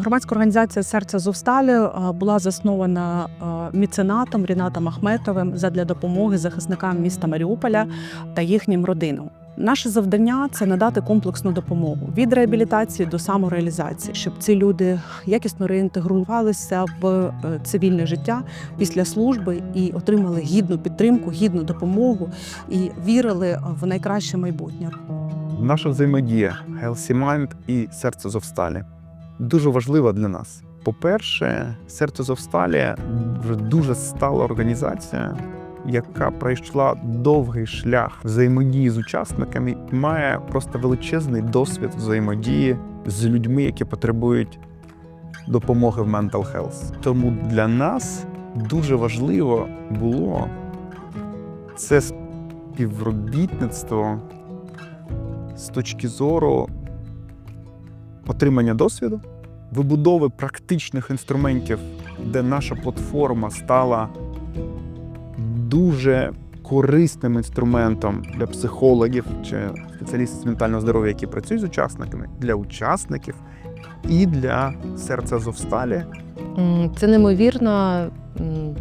Громадська організація Серце Зовсталі е, була заснована е, міценатом Рінатом Ахметовим задля допомоги захисникам міста Маріуполя та їхнім родинам. Наше завдання це надати комплексну допомогу від реабілітації до самореалізації, щоб ці люди якісно реінтегрувалися в е, цивільне життя після служби і отримали гідну підтримку, гідну допомогу і вірили в найкраще майбутнє. Наша взаємодія Healthy Mind і Серце Зовсталі дуже важлива для нас. По-перше, Серце Зовсталі вже дуже стала організація, яка пройшла довгий шлях взаємодії з учасниками і має просто величезний досвід взаємодії з людьми, які потребують допомоги в mental health. Тому для нас дуже важливо було це співробітництво з точки зору отримання досвіду, вибудови практичних інструментів, де наша платформа стала дуже корисним інструментом для психологів чи спеціалістів з ментального здоров'я, які працюють з учасниками, для учасників і для серця Зовсталі. Це неймовірна м,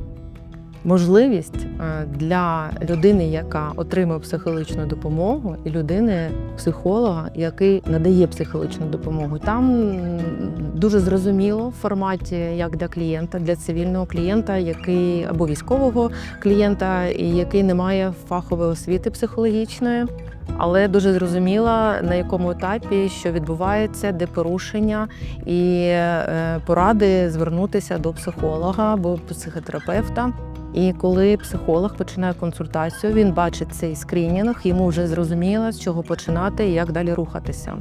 можливість е, для людини, яка отримує психологічну допомогу, і людини, психолога, який надає психологічну допомогу. Там дуже зрозуміло в форматі як для клієнта, для цивільного клієнта, який або військового клієнта, який не має фахової освіти психологічної. Але дуже зрозуміла на якому етапі що відбувається, де порушення, і е, поради звернутися до психолога або психотерапевта. І коли психолог починає консультацію, він бачить цей скринінг, йому вже зрозуміло, з чого починати і як далі рухатися.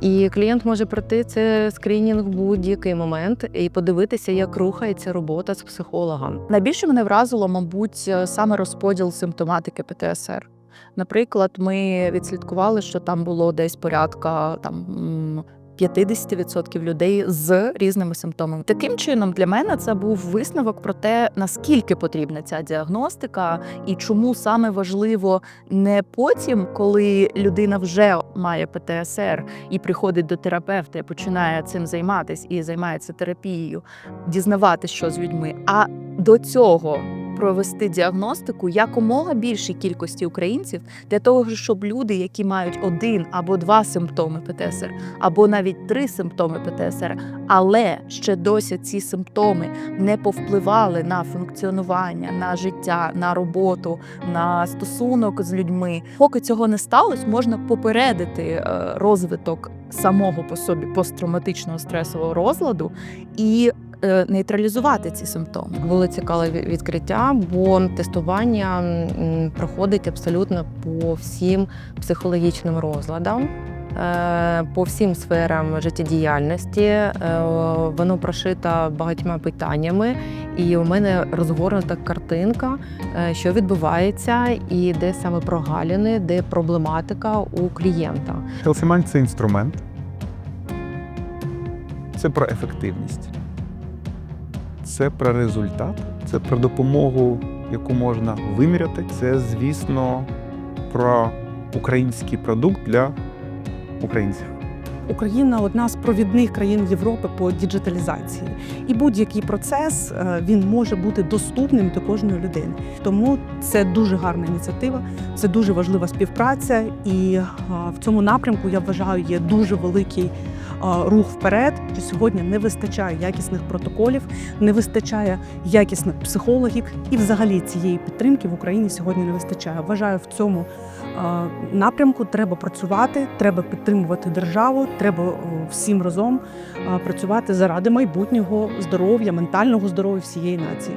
І клієнт може пройти це скринінг в будь-який момент і подивитися, як рухається робота з психологом. Найбільше мене вразило, мабуть, саме розподіл симптоматики ПТСР. Наприклад, ми відслідкували, що там було десь порядка там. м, 50% людей з різними симптомами. Таким чином, для мене це був висновок про те, наскільки потрібна ця діагностика, і чому саме важливо не потім, коли людина вже має ПТСР і приходить до терапевта і починає цим займатися і займається терапією, дізнаватися, що з людьми, а до цього провести діагностику якомога більшій кількості українців для того, щоб люди, які мають один або два симптоми ПТСР, або навіть три симптоми ПТСР, але ще досі ці симптоми не повпливали на функціонування, на життя, на роботу, на стосунок з людьми. Поки цього не сталося, можна попередити е, розвиток самого по собі посттравматичного стресового розладу і нейтралізувати ці симптоми. Було цікаве відкриття, бо тестування проходить абсолютно по всім психологічним розладам. е, По всім сферам життєдіяльності Е, воно прошито багатьма питаннями, і у мене розгорнута картинка, е, що відбувається, і де саме прогалини, де проблематика у клієнта. Healthy – це інструмент, це про ефективність, це про результат, це про допомогу, яку можна виміряти. Це, звісно, про український продукт для українців. Україна одна з провідних країн Європи по діджиталізації, і будь-який процес е, він може бути доступним до кожної людини. Тому це дуже гарна ініціатива, це дуже важлива співпраця, і е, в цьому напрямку я вважаю є дуже великий е, рух вперед. Що сьогодні не вистачає якісних протоколів, не вистачає якісних психологів, і взагалі цієї підтримки в Україні сьогодні не вистачає. Вважаю, в цьому напрямку треба працювати, треба підтримувати державу, треба всім разом працювати заради майбутнього здоров'я, ментального здоров'я всієї нації.